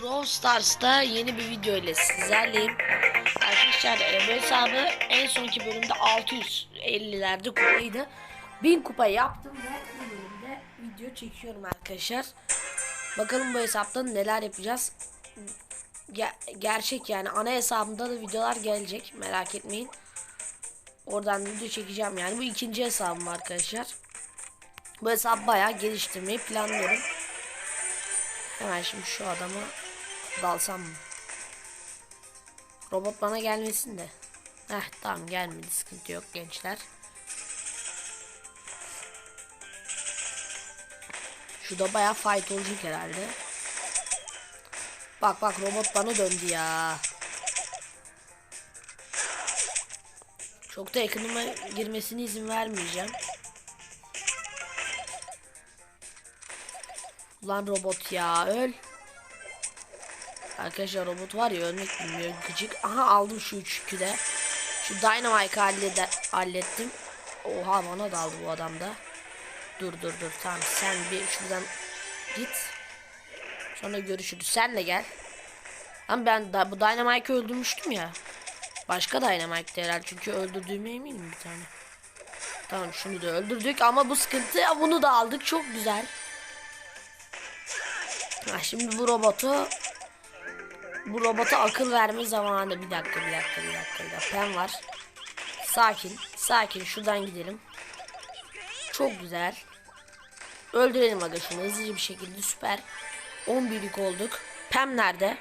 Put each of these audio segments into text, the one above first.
Brawl Stars'ta yeni bir video ile sizlerleyim. Arkadaşlar e, bu hesabı en sonki bölümde 650'lerde kupaydı. 1000 kupa yaptım ve bu bölümde video çekiyorum arkadaşlar. Bakalım bu hesapta neler yapacağız. Ge- gerçek yani ana hesabımda da videolar gelecek merak etmeyin. Oradan video çekeceğim yani bu ikinci hesabım arkadaşlar. Bu hesabı bayağı geliştirmeyi planlıyorum. Hemen şimdi şu adamı dalsam mı? Robot bana gelmesin de. Heh tamam gelmedi sıkıntı yok gençler. Şurada bayağı fight olacak herhalde. Bak bak robot bana döndü ya. Çok da yakınıma girmesine izin vermeyeceğim. Ulan robot ya öl. Arkadaşlar robot var ya ölmek bilmiyor gıcık. Aha aldım şu üçü de. Şu Dynamite hallede hallettim. Oha bana daldı bu adam da. Dur dur dur tamam sen bir şuradan git. Sonra görüşürüz. Sen de gel. Ama ben da, bu Dynamite'ı öldürmüştüm ya. Başka Dynamite'di herhalde çünkü öldürdüğüme eminim bir tane. Tamam şunu da öldürdük ama bu sıkıntı bunu da aldık çok güzel. Ha, şimdi bu robotu bu robota akıl verme zamanı. Bir dakika bir dakika bir dakika. Bir dakika. Pen var. Sakin. Sakin. Şuradan gidelim. Çok güzel. Öldürelim aga hızlıca bir şekilde süper. 11'lik olduk. Pem nerede?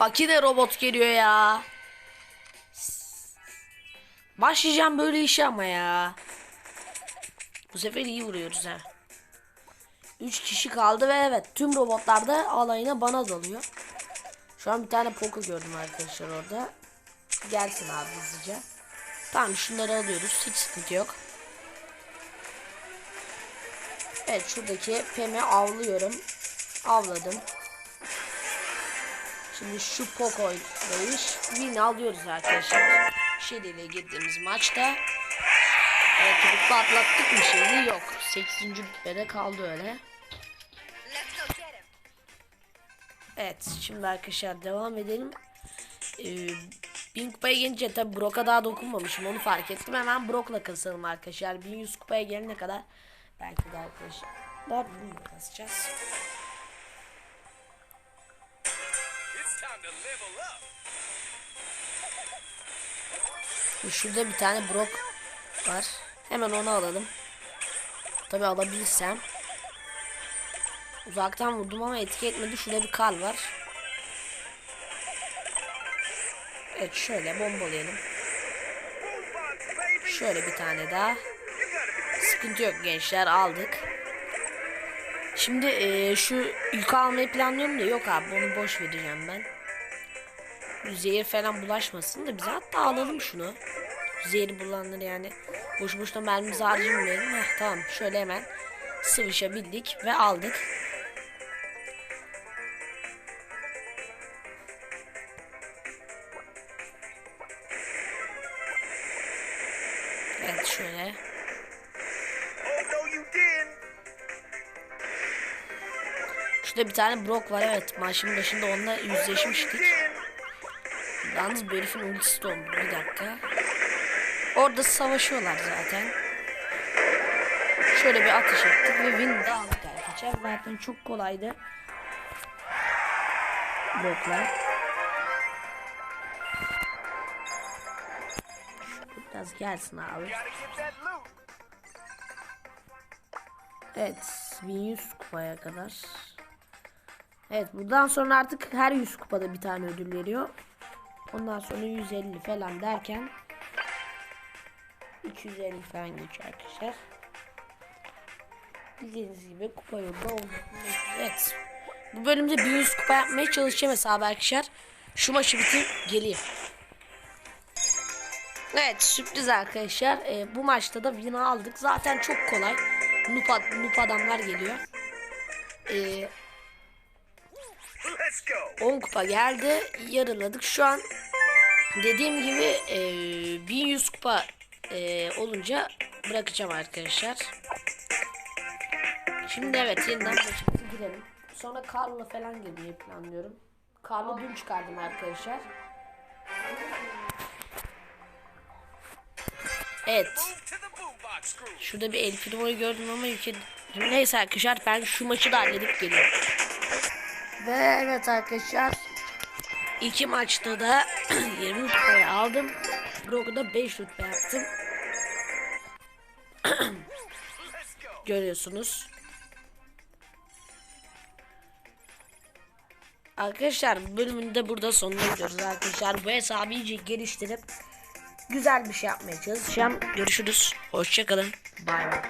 Bak robot geliyor ya. Başlayacağım böyle işe ama ya. Bu sefer iyi vuruyoruz ha. 3 kişi kaldı ve evet tüm robotlar da alayına bana dalıyor. Şu an bir tane Poco gördüm arkadaşlar orada. Gelsin abi hızlıca. Tamam şunları alıyoruz. Hiç sıkıntı yok. Evet şuradaki Pem'i avlıyorum. Avladım. Şimdi şu iş win alıyoruz arkadaşlar. Şeli ile girdiğimiz maçta. Evet atlattık mı şimdi? Yok. 8. rütbede kaldı öyle. Evet şimdi arkadaşlar devam edelim. Ee, bin kupaya gelince tabi Brock'a daha dokunmamışım onu fark ettim. Hemen Brock'la kasalım arkadaşlar. 1100 kupaya gelene kadar belki de arkadaşlar. Bununla kasacağız. Şurada bir tane Brock var. Hemen onu alalım. Tabi alabilirsem. Uzaktan vurdum ama etki etmedi. Şurada bir kar var. Evet şöyle bombalayalım. Şöyle bir tane daha. Sıkıntı yok gençler aldık. Şimdi eee, şu yük almayı planlıyorum da yok abi onu boş vereceğim ben. Zehir falan bulaşmasın da biz hatta alalım şunu. Zehri bulanları yani. Boş boşuna mermimizi harcamayalım. Heh, tamam şöyle hemen sıvışabildik ve aldık. Şöyle. Oh. Şurada bir tane Brock var evet. Maçın başında onunla You yüzleşmiştik. Yalnız bu herifin ultisi de oldu. Bir dakika. Orada savaşıyorlar zaten. Şöyle bir atış ettik ve win de aldık arkadaşlar. Zaten çok kolaydı. Bloklar. Biraz gelsin abi. Evet 1100 kupaya kadar. Evet buradan sonra artık her 100 kupada bir tane ödül veriyor. Ondan sonra 150 falan derken 350 falan geçiyor arkadaşlar. Bildiğiniz gibi kupa yolda. Evet. Bu bölümde 1100 kupa yapmaya çalışacağım hesabı arkadaşlar. Şu maçı bitir geleyim. Evet sürpriz arkadaşlar. Ee, bu maçta da win aldık. Zaten çok kolay. Ad- noob adamlar geliyor. Ee, Let's go. 10 kupa geldi. Yarıladık. Şu an dediğim gibi e, 1100 kupa e, olunca bırakacağım arkadaşlar. Şimdi evet yeniden maçımıza girelim. Sonra Karl'la falan girmeyi planlıyorum. Karl'ı dün çıkardım arkadaşlar. Evet. Şurada bir El Primo'yu gördüm ama ülke... Neyse arkadaşlar ben şu maçı da halledip geliyorum. Ve evet arkadaşlar. iki maçta da 20 kupayı aldım. Brock'da 5 rütbe yaptım. Görüyorsunuz. Arkadaşlar bu bölümün de burada sonuna gidiyoruz arkadaşlar. Bu hesabı iyice geliştirip güzel bir şey yapmaya çalışacağım. Görüşürüz. Hoşçakalın. Bay bay.